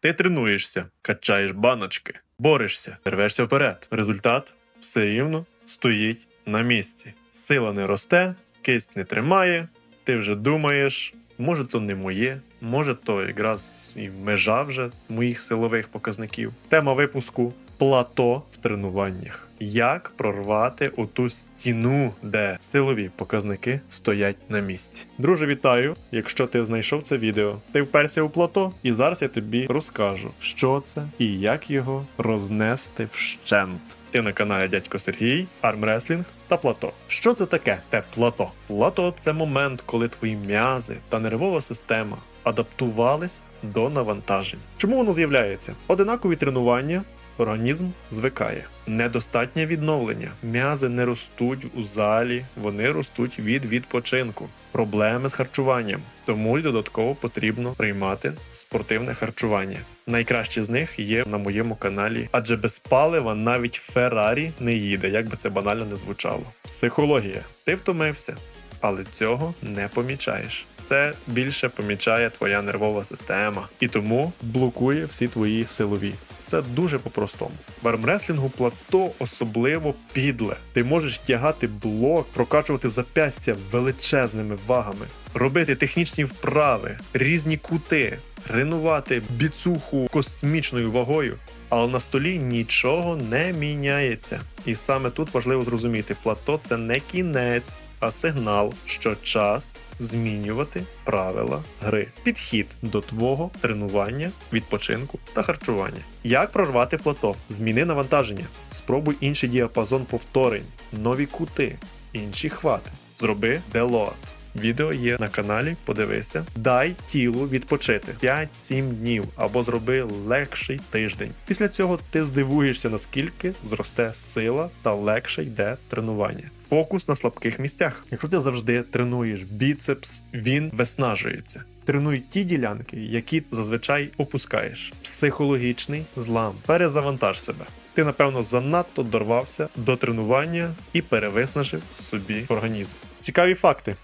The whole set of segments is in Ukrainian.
Ти тренуєшся, качаєш баночки, борешся, рвешся вперед. Результат все рівно стоїть на місці. Сила не росте, кисть не тримає. Ти вже думаєш, може, то не моє, може, то якраз і межа вже моїх силових показників. Тема випуску плато в тренуваннях. Як прорвати оту стіну, де силові показники стоять на місці? Друже, вітаю! Якщо ти знайшов це відео, ти вперся у плато, і зараз я тобі розкажу, що це і як його рознести вщент. Ти на каналі Дядько Сергій, армреслінг та плато. Що це таке? Те плато. Плато це момент, коли твої м'язи та нервова система адаптувались до навантажень. Чому воно з'являється? Одинакові тренування. Організм звикає. Недостатнє відновлення. М'язи не ростуть у залі, вони ростуть від відпочинку. Проблеми з харчуванням. Тому й додатково потрібно приймати спортивне харчування. Найкраще з них є на моєму каналі, адже без палива навіть Феррарі не їде, як би це банально не звучало. Психологія. Ти втомився, але цього не помічаєш. Це більше помічає твоя нервова система і тому блокує всі твої силові. Це дуже по-простому. В армреслінгу плато особливо підле. Ти можеш тягати блок, прокачувати запястя величезними вагами, робити технічні вправи, різні кути, тренувати біцуху космічною вагою. Але на столі нічого не міняється. І саме тут важливо зрозуміти, плато це не кінець, а сигнал, що час змінювати правила гри. Підхід до твого тренування, відпочинку та харчування. Як прорвати плато? Зміни навантаження. Спробуй інший діапазон повторень, нові кути, інші хвати. Зроби делот. Відео є на каналі, подивися. Дай тілу відпочити 5-7 днів або зроби легший тиждень. Після цього ти здивуєшся, наскільки зросте сила та легше йде тренування. Фокус на слабких місцях. Якщо ти завжди тренуєш біцепс, він виснажується. Тренуй ті ділянки, які зазвичай опускаєш. Психологічний злам. Перезавантаж себе. Ти, напевно, занадто дорвався до тренування і перевиснажив собі організм. Цікаві факти.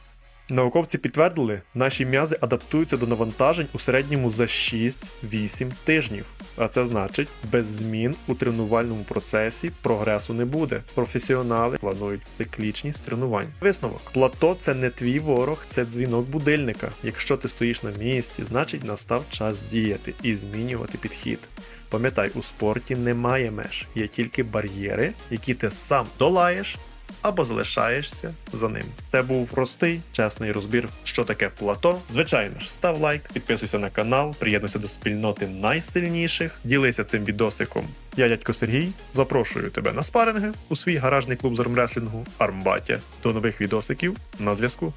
Науковці підтвердили, наші м'язи адаптуються до навантажень у середньому за 6-8 тижнів. А це значить, без змін у тренувальному процесі прогресу не буде. Професіонали планують циклічність тренувань. Висновок: плато це не твій ворог, це дзвінок будильника. Якщо ти стоїш на місці, значить настав час діяти і змінювати підхід. Пам'ятай, у спорті немає меж, є тільки бар'єри, які ти сам долаєш або залишаєшся за ним. Це був простий, чесний розбір, що таке плато. Звичайно ж, став лайк, підписуйся на канал, приєднуйся до спільноти найсильніших, ділися цим відосиком. Я дядько Сергій. Запрошую тебе на спаринги у свій гаражний клуб з армреслінгу Армбатя. До нових відосиків на зв'язку.